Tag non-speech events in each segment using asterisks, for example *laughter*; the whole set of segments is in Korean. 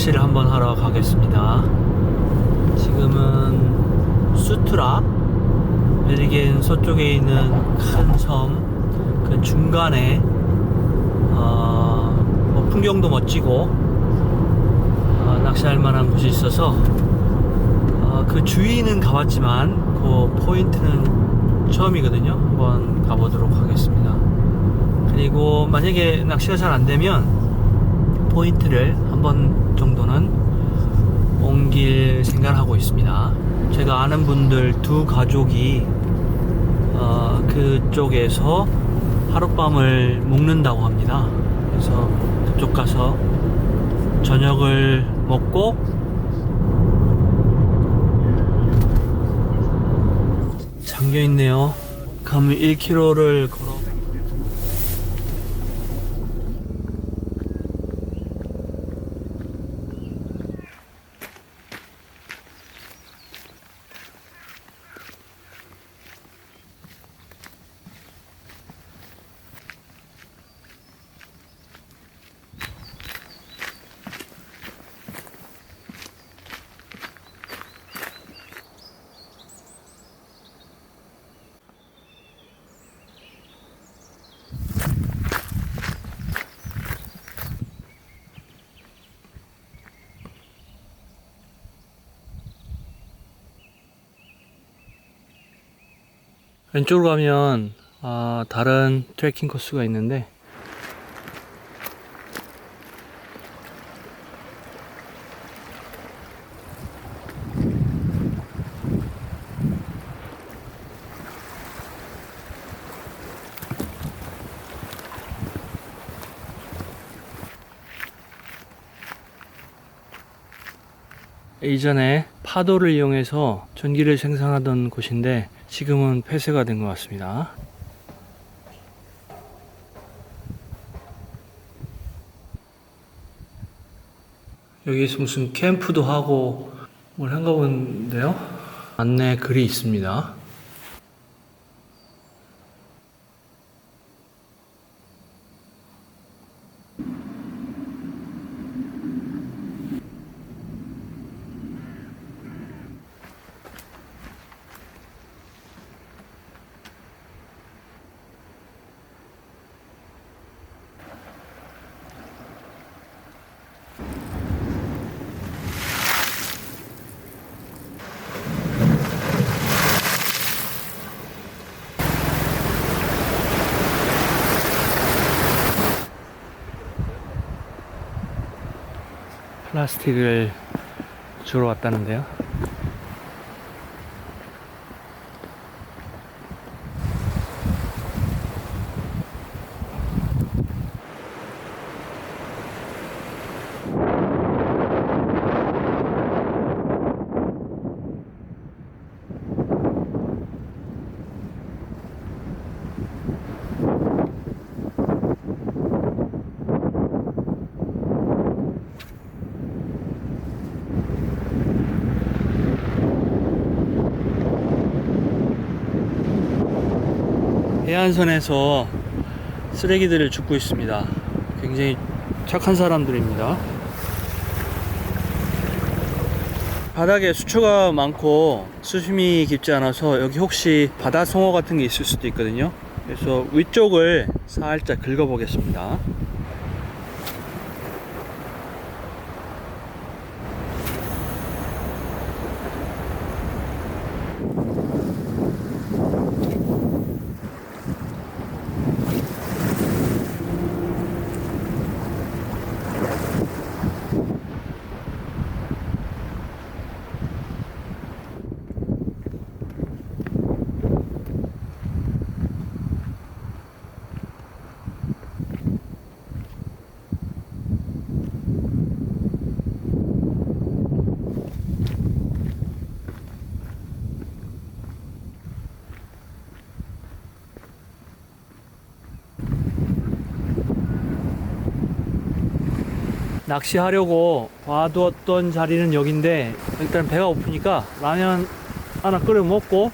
낚시를 한번 하러 가겠습니다. 지금은 수트라 베리겐 서쪽에 있는 큰 섬 그 중간에 어, 뭐 풍경도 멋지고 어, 낚시할 만한 곳이 있어서 어, 그 주위는 가봤지만 그 포인트는 처음이거든요. 한번 가보도록 하겠습니다. 그리고 만약에 낚시가 잘 안 되면 포인트를 한번 정도는 옮길 생각을 하고 있습니다. 제가 아는 분들 두 가족이 어, 그쪽에서 하룻밤을 묵는다고 합니다. 그래서 그쪽 가서 저녁을 먹고 잠겨 있네요. 그럼 1km를 걸어. 왼쪽으로 가면 아, 다른 트레킹 코스가 있는데. 이전에 파도를 이용해서 전기를 생산하던 곳인데 지금은 폐쇄가 된 것 같습니다. 여기서 무슨 캠프도 하고 뭘 한가 본데요? 안내 글이 있습니다. 플라스틱을 주러 왔다는데요. 해안선에서 쓰레기들을 줍고 있습니다. 굉장히 착한 사람들입니다. 바닥에 수초가 많고 수심이 깊지 않아서 여기 혹시 바다 송어 같은 게 있을 수도 있거든요. 그래서 위쪽을 살짝 긁어 보겠습니다. 낚시하려고 봐두었던 자리는 여긴데 일단 배가 고프니까 라면 하나 끓여 먹고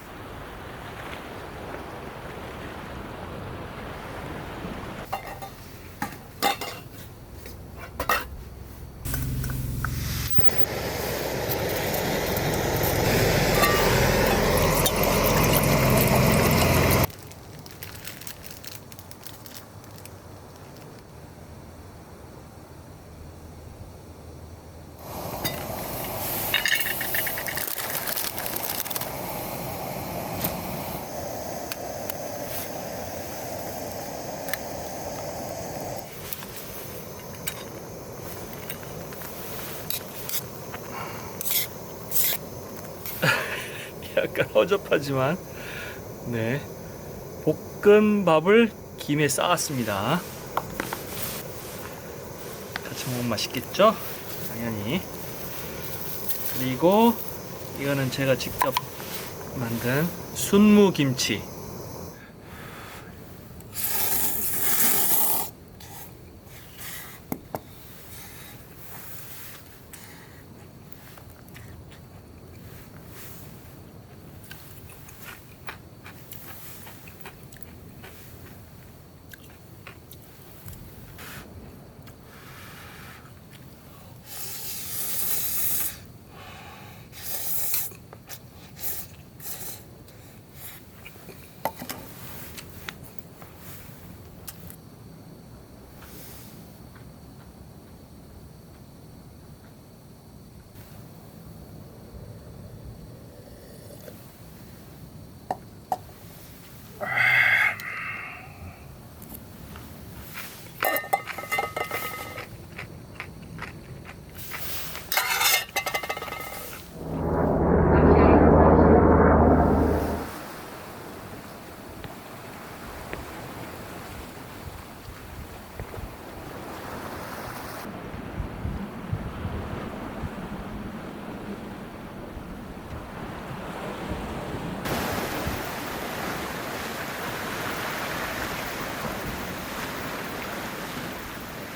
약간 허접하지만 네 볶음밥을 김에 쌓았습니다. 같이 먹으면 맛있겠죠? 당연히. 그리고 이거는 제가 직접 만든 순무 김치.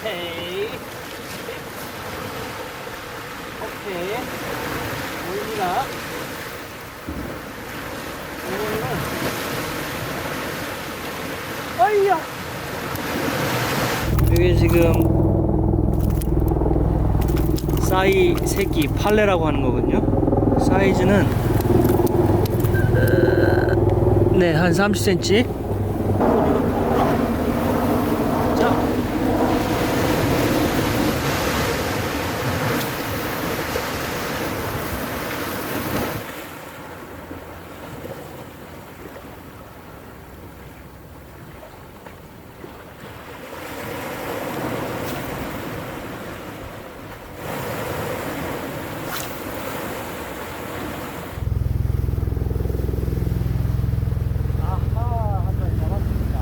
오케이. 오케이. 보입니다. 아이야. 이게 지금 싸이 새끼 팔레라고 하는 거거든요. 사이즈는 어, 네, 한 30cm. 자, 아하, 한번 잡았습니다.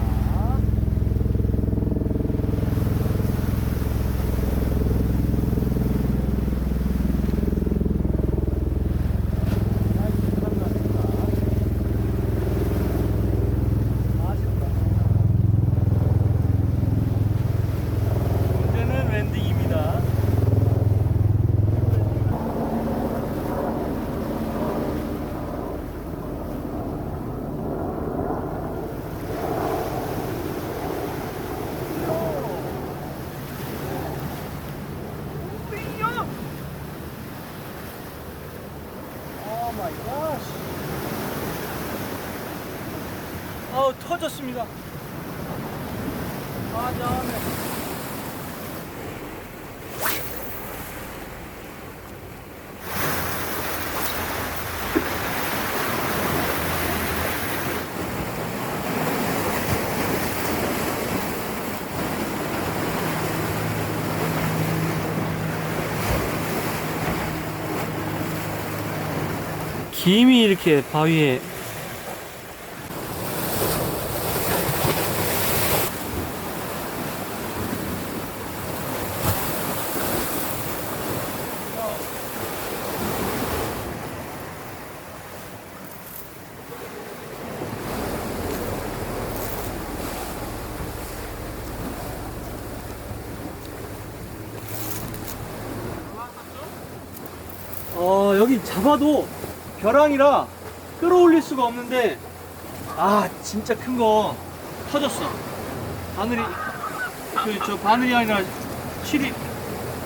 문제는 랜딩입니다. 오 마이 갓. 어우 터졌습니다. 아, 다음 김이 이렇게 바위에. 어 여기 잡아도 벼랑이라 끌어올릴 수가 없는데 아 진짜 큰 거 터졌어 바늘이 그 저 바늘이 아니라 실이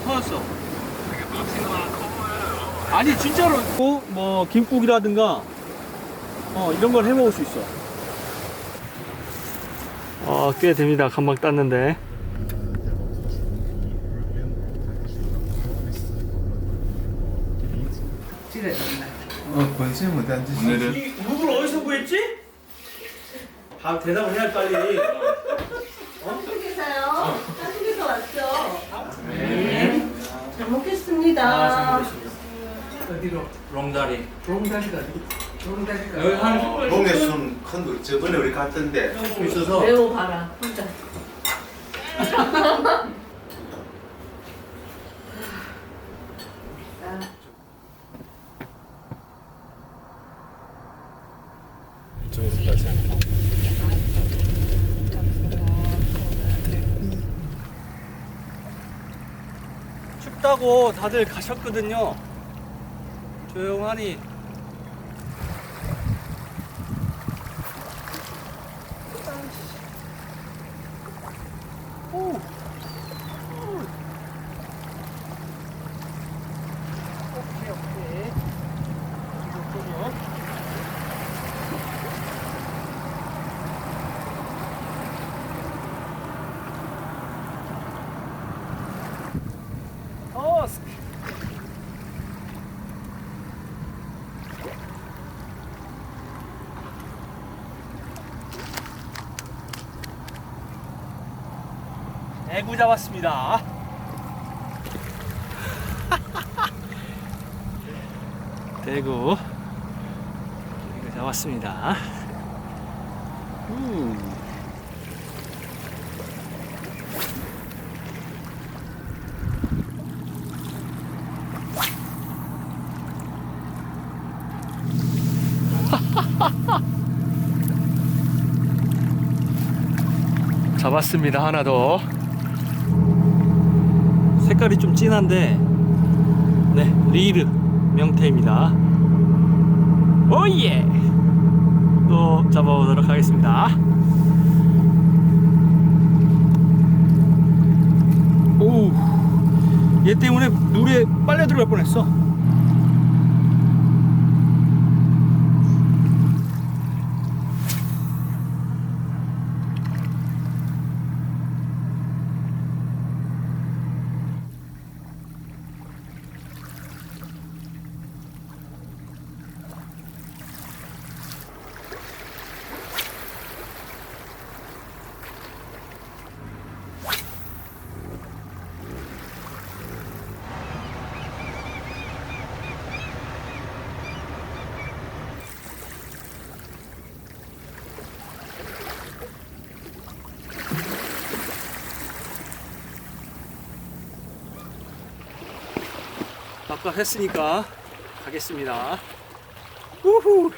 터졌어. 아니 진짜로 어, 뭐 김국이라든가 어 이런 걸 해 먹을 수 있어. 어꽤 됩니다. 금방 땄는데. 어, 안 주시. 오늘은 이 룩을 어디서 구했지? 다 대답을 해야 빨리. 한국에서요. 한국에서 왔죠. 네. 잘 먹겠습니다. 어디로? 롱다리. 동네 순큰거 저번에 우리 갔던데 있어서 매우 봐라. 혼자. *laughs* 춥다고 다들 가셨거든요. 조용하니. 오. 오케이, 오케이. 이거 끄고. 어, 스- 대구 잡았습니다. *laughs* 대구. 잡았습니다. 음. *laughs* 잡았습니다. 하나 더. 색깔이 좀 진한데, 네, 리르 명태입니다. 오예! 또 잡아보도록 하겠습니다. 오, 얘 때문에 물에 빨려 들어갈 뻔했어. 바깥 했으니까 가겠습니다. 우후.